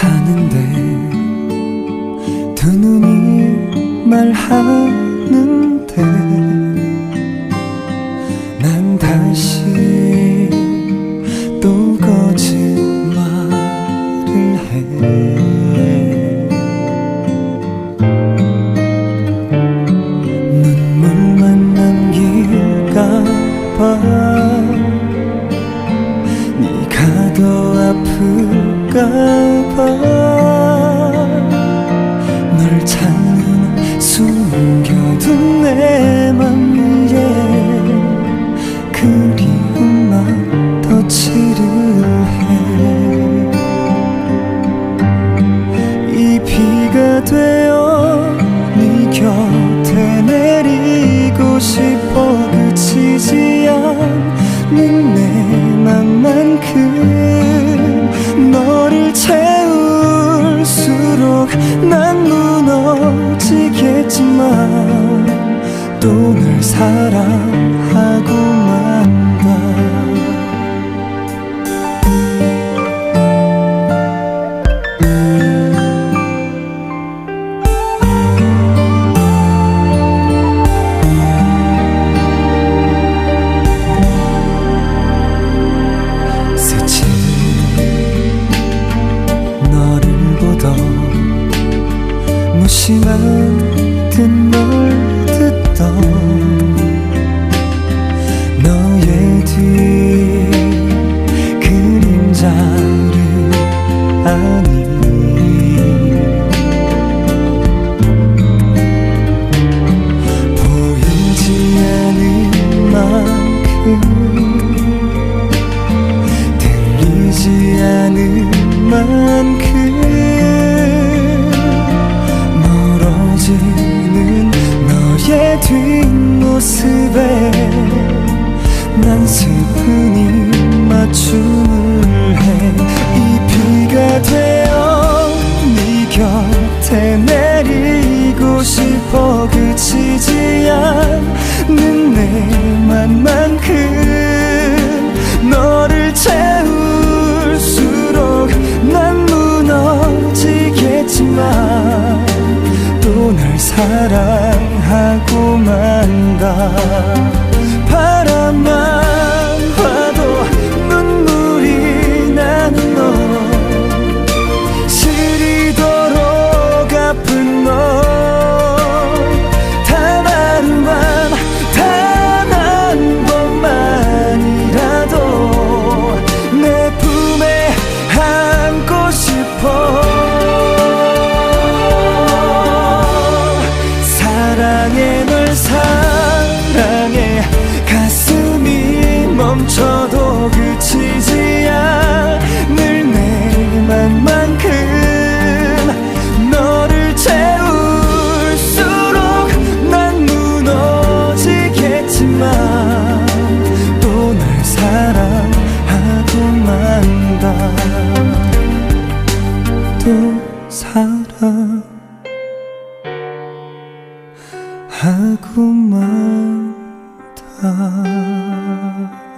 하는데 두 눈이 말하는데 난 다시 또 거짓말을 해. 눈물만 남길까봐 널 찾는 숨겨둔 내맘 위에 그리움만 덧칠을 해이 비가 되 또널 사랑하고 만다 너를 보던 무심한 맞춤을 해. 이 비가 되어 네 곁에 내리고 싶어 그치지 않는 내 맘만큼 너를 채울수록 난 무너지겠지만 또 날 사랑하고 만다 멈춰도 그치지 않을 내맘만큼 너를 채울수록 난 무너지겠지만 또 날 사랑하고 만다 또 사랑하고 만다 啊。